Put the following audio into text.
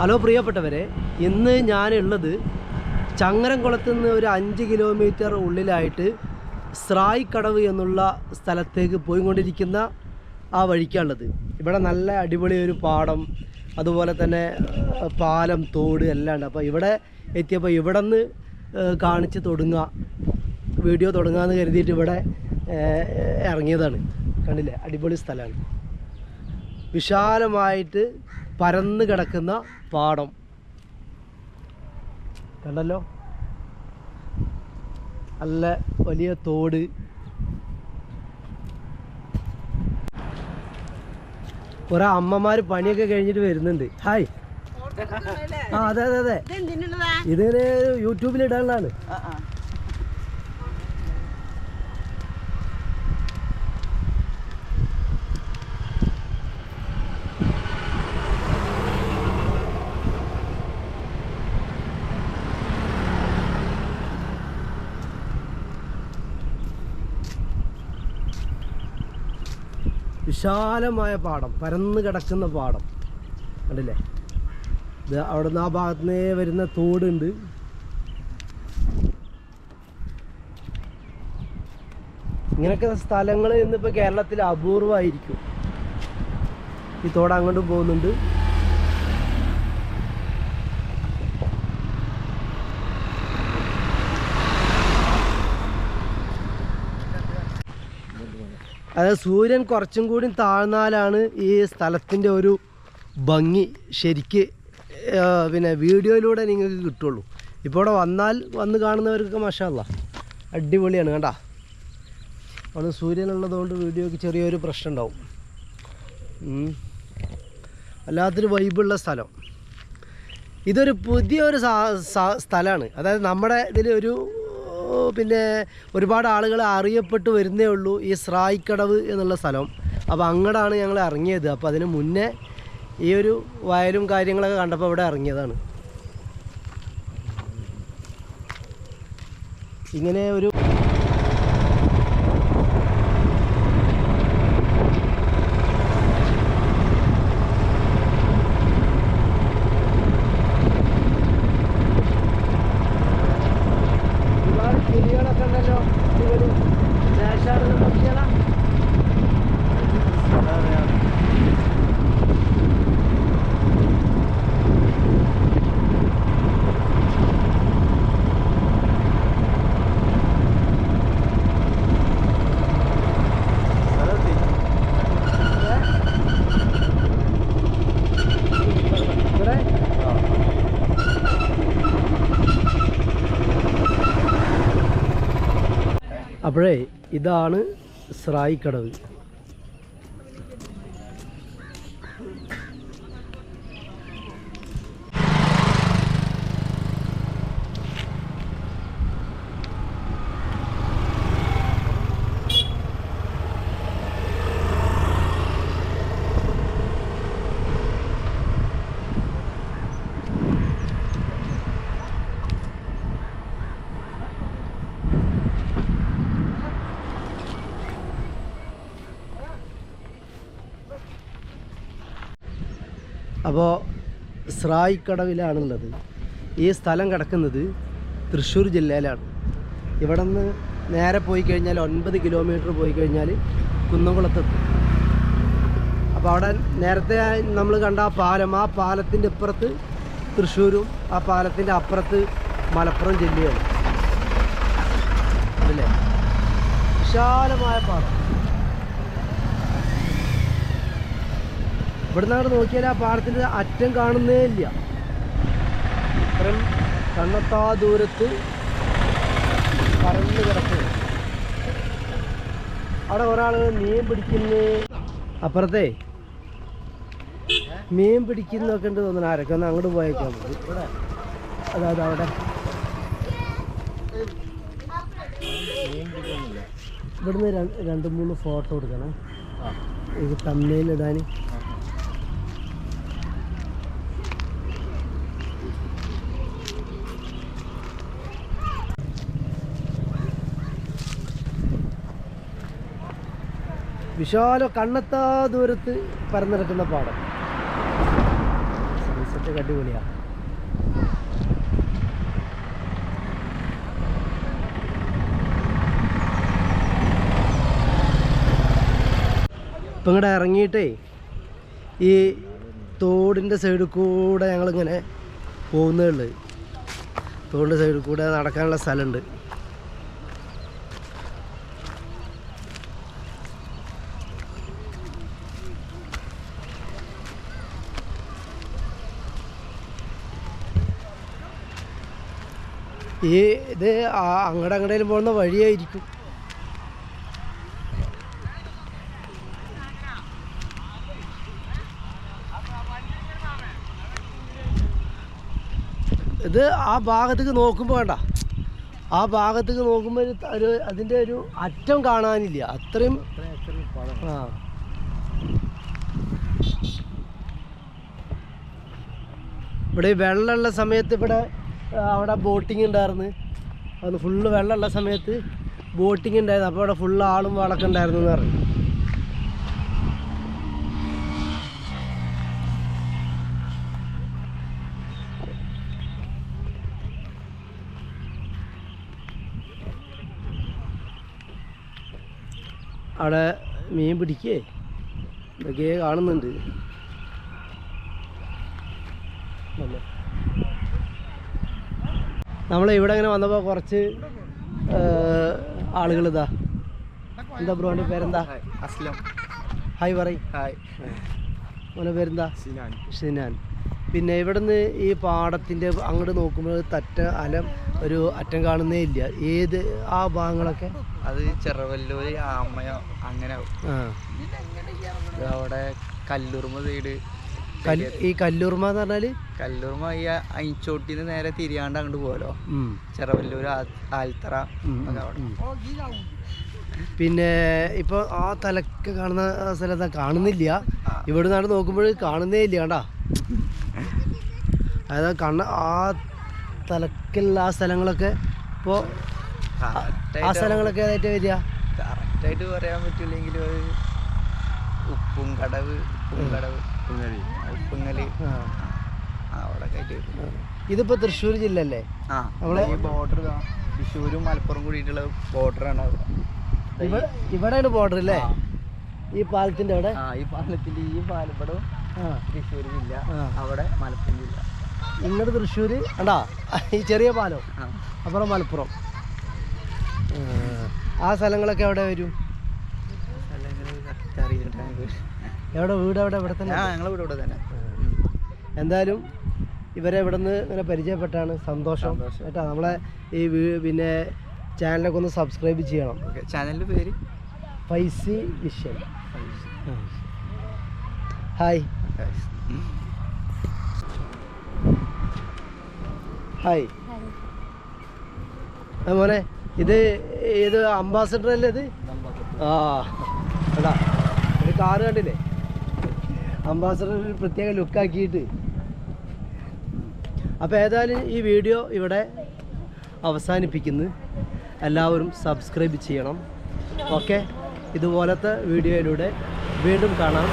Hello പ്രിയപ്പെട്ടവരെ ഇന്ന് ഞാനുള്ളത് ചങ്ങരംകുളത്ത് നിന്ന് ഒരു അഞ്ച് കിലോമീറ്റർ ഉള്ളിലായിട്ട് സ്രായിക്കടവ് എന്നുള്ള സ്ഥലത്തേക്ക് പോയിക്കൊണ്ടിരിക്കുന്ന ആ വഴിക്കാണുള്ളത്. ഇവിടെ നല്ല അടിപൊളി ഒരു പാടം അതുപോലെ തന്നെ പാലം തോട് എല്ലാം ഉണ്ട്. അപ്പോൾ ഇവിടെ എത്തിയപ്പോൾ ഇവിടെ നിന്ന് കാണിച്ച് തുടങ്ങുക വീഡിയോ തുടങ്ങാമെന്ന് കരുതിയിട്ട് ഇവിടെ ഇറങ്ങിയതാണ്. കണ്ടില്ലേ? അടിപൊളി സ്ഥലമാണ്. വിശാലമായിട്ട് പരന്ന് കിടക്കുന്ന പാടം. കണ്ടല്ലോ? നല്ല വലിയ തോട്. കുറെ അമ്മമാര് പണിയൊക്കെ കഴിഞ്ഞിട്ട് വരുന്നുണ്ട്. ഹായ്. ആ അതെ അതെ അതെ. ഇതിന് യൂട്യൂബിൽ ഇടാനുള്ളതാണ്. വിശാലമായ പാടം പരന്നു കിടക്കുന്ന പാടം. കണ്ടില്ലേ? ഇത് അവിടുന്ന് ആ ഭാഗത്ത് നിന്നേ വരുന്ന തോടുണ്ട്. ഇങ്ങനൊക്കെ സ്ഥലങ്ങൾ ഇന്നിപ്പോൾ കേരളത്തിൽ അപൂർവമായിരിക്കും ഈ തോട് അങ്ങോട്ട് പോകുന്നുണ്ട്. അതായത് സൂര്യൻ കുറച്ചും കൂടി താഴ്ന്നാലാണ് ഈ സ്ഥലത്തിന്റെ ഒരു ഭംഗി ശരിക്ക് പിന്നെ വീഡിയോയിലൂടെ നിങ്ങൾക്ക് കിട്ടുള്ളൂ. ഇപ്പോൾ ഇവിടെ വന്നാൽ വന്ന് കാണുന്നവർക്ക് മഷാല്ല അടിപൊളിയാണ് കണ്ടാ. അവിടെ സൂര്യനുള്ളതുകൊണ്ട് വീഡിയോയ്ക്ക് ചെറിയൊരു പ്രശ്നം ഉണ്ടാവും. വല്ലാത്തൊരു വൈബുള്ള സ്ഥലം. ഇതൊരു പുതിയൊരു സ്ഥലമാണ്. അതായത് നമ്മുടെ ഇതിൽ ഒരു പിന്നെ ഒരുപാട് ആളുകൾ അറിയപ്പെട്ട് വരുന്നേ ഉള്ളൂ ഈ സ്രായിക്കടവ് എന്നുള്ള സ്ഥലം. അപ്പോൾ അങ്ങടാണ് ഞങ്ങൾ ഇറങ്ങിയത്. അപ്പോൾ അതിന് മുന്നേ ഈ ഒരു വയലും കാര്യങ്ങളൊക്കെ കണ്ടപ്പോൾ ഇവിടെ ഇറങ്ങിയതാണ്. ഇങ്ങനെ ഒരു ഒരുപാട് കിളികളൊക്കെ ഉണ്ടല്ലോ അടിപൊളി ദേശാടന പക്ഷികളാ ഇവിടെ അപ്പോഴേ ഇതാണ് സ്രായി അപ്പോൾ സ്രായിക്കടവിലാണുള്ളത്. ഈ സ്ഥലം കിടക്കുന്നത് തൃശ്ശൂർ ജില്ലയിലാണ്. ഇവിടെ നിന്ന് നേരെ പോയി കഴിഞ്ഞാൽ ഒൻപത് കിലോമീറ്റർ പോയി കഴിഞ്ഞാൽ കുന്നംകുളത്തെത്തും. അപ്പോൾ അവിടെ നേരത്തെ നമ്മൾ കണ്ട ആ പാലം ആ പാലത്തിന്റെ ഇപ്പുറത്ത് തൃശ്ശൂരും ആ പാലത്തിന്റെ അപ്പുറത്ത് മലപ്പുറം ജില്ലയാണ്. അല്ലേ? വിശാലമായ പാലം ഇവിടുന്ന് അങ്ങോട്ട് നോക്കിയാൽ ആ പാടത്തിന്റെ അറ്റം കാണുന്നേ ഇല്ല. ഇത്രയും കണ്ണത്താ ദൂരത്ത് പറന്ന് കിടക്കുന്നു. അവിടെ ഒരാൾ മീൻ പിടിക്കുന്ന. അപ്പുറത്തെ മീൻ പിടിക്കുന്നൊക്കെ ഉണ്ട് തോന്നുന്നു. ആരൊക്കെ ഒന്ന് അങ്ങോട്ട് പോയേക്കാം അതായത് അവിടെ. ഇവിടുന്ന് രണ്ട് മൂന്ന് ഫോട്ടോ എടുക്കണം. ഇത് തമ്മയിലിടാൻ വിശാല കണ്ണെത്താ ദൂരത്ത് പരന്നിടക്കുന്ന പാടം. സൺസെറ്റ് അടിപൊളിയാണ് ഇപ്പം ഇങ്ങോട്ട് ഇറങ്ങിയിട്ടേ ഈ തോടിന്റെ സൈഡിൽ കൂടെ ഞങ്ങളിങ്ങനെ പോകുന്നേ തോടിന്റെ സൈഡിൽ കൂടെ നടക്കാനുള്ള സ്ഥലമുണ്ട്. ഈ ഇത് അങ്ങടെ അങ്ങടേലും പോകുന്ന വഴിയായിരിക്കും. ഇത് ആ ഭാഗത്തേക്ക് നോക്കുമ്പോൾ വേണ്ട ആ ഭാഗത്തേക്ക് നോക്കുമ്പോൾ ഒരു അതിന്റെ ഒരു അറ്റം കാണാനില്ല. അത്രയും ആ. ഇവിടെ വെള്ളമുള്ള സമയത്ത് ഇവിടെ അവിടെ ബോട്ടിംഗ് ഉണ്ടായിരുന്നു. അത് ഫുള്ള് വെള്ളമുള്ള സമയത്ത് ബോട്ടിംഗ് ഉണ്ടായിരുന്നു. അപ്പോൾ അവിടെ ഫുള്ള് ആളും വളൊക്കെ ഉണ്ടായിരുന്നു എന്ന് പറഞ്ഞു. അവിടെ മീൻ പിടിക്കേ? ഇതൊക്കെ കാണുന്നുണ്ട് നല്ല. നമ്മൾ ഇവിടെ ഇങ്ങനെ വന്നപ്പോൾ കുറച്ച് ആളുകൾ ഇതാ എന്താ ബ്രോന്റെ പേരെന്താ? അസ്ലം. ഹായ് പറയും. ഹായ് മോനെ പേരെന്താ? സിനാൻ. ഷിനാൻ പിന്നെ ഇവിടുന്ന് ഈ പാടത്തിന്റെ അങ്ങോട്ട് നോക്കുമ്പോൾ തറ്റ അലം ഒരു അറ്റം കാണുന്നേ ഇല്ല. ഏത് ആ ഭാഗങ്ങളൊക്കെ? അത് ചെറവല്ലൂര് ആമയോ അങ്ങനെ. അവിടെ കല്ലൂർമ സൈഡ് ഈ കല്ലൂർമ എന്ന് പറഞ്ഞാൽ? കല്ലൂർമ ഈ അയിച്ചോട്ടിന്ന് നേരെ തിരിയാണ്ട് അങ്ങോട്ട് പോലോ. ചെറവല്ലൂർ ആൽത്തറ പിന്നെ ഇപ്പൊ ആ തലക്ക് കാണുന്ന സ്ഥലം സ്ഥലത്ത് കാണുന്നില്ല. ഇവിടെ നിന്നാണ് നോക്കുമ്പോൾ കാണുന്നേ ഇല്ല കണ്ടാ. അതായത് കണ്ണ ആ തലക്കുള്ള ആ സ്ഥലങ്ങളൊക്കെ ഇപ്പോൾ ആ സ്ഥലങ്ങളൊക്കെ ഏതായിട്ട് വരിക? കറക്റ്റായിട്ട് പറയാൻ പറ്റില്ലെങ്കിൽ ഉപ്പും കടവ് ഉപ്പും കടവ്. അവിടെ. ഇതിപ്പോൾ തൃശ്ശൂർ ജില്ല അല്ലേ ആ നമ്മളെ- ഈ ബോർഡർ തൃശ്ശൂരും മലപ്പുറം കൂടിയിട്ടുള്ള ബോർഡറാണ് ആണ് ഇവിടെ ഇവിടെയാണ് ബോർഡർ അല്ലേ? ഈ പാലത്തിന്റെ അവിടെ? ഈ പാലത്തിന്റെ ഈ പാലപ്പടം ആ. തൃശ്ശൂർ ജില്ല. അവിടെ മലപ്പുറം ജില്ല. ഇങ്ങോട്ട് തൃശ്ശൂർ അണ്ടാ ഈ ചെറിയ പാലം. അപ്പുറം മലപ്പുറം. ആ, സ്ഥലങ്ങളൊക്കെ എവിടെ വരും? സ്ഥലങ്ങൾ കറക്റ്റ് അറിയില്ല. എവിടെ വീട് എവിടെ ഇവിടെ തന്നെ ഞങ്ങളെ ഇവിടെ ഇവിടെ തന്നെ. എന്തായാലും ഇവരെ ഇവിടെ നിന്ന് ഇങ്ങനെ പരിചയപ്പെട്ടാണ്. സന്തോഷം. കേട്ടോ നമ്മളെ ഈ വീ- പിന്നെ ചാനലൊക്കെ ഒന്ന് സബ്സ്ക്രൈബ് ചെയ്യണം. ചാനലിന്റെ പേര്? Faizi vision hi. ഹായ്. അതുപോലെ മോനെ ഇത് ഏത് അംബാസഡർ അല്ലേ ഇത് ആ എടാ ഒരു കാറ് കണ്ടില്ലേ? അംബാസഡർ ഒരു പ്രത്യേക ലുക്കാക്കിയിട്ട്. അപ്പോൾ ഏതായാലും ഈ വീഡിയോ ഇവിടെ അവസാനിപ്പിക്കുന്നു. എല്ലാവരും സബ്സ്ക്രൈബ് ചെയ്യണം. ഓക്കെ? ഇതുപോലത്തെ വീഡിയോയിലൂടെ വീണ്ടും കാണാം.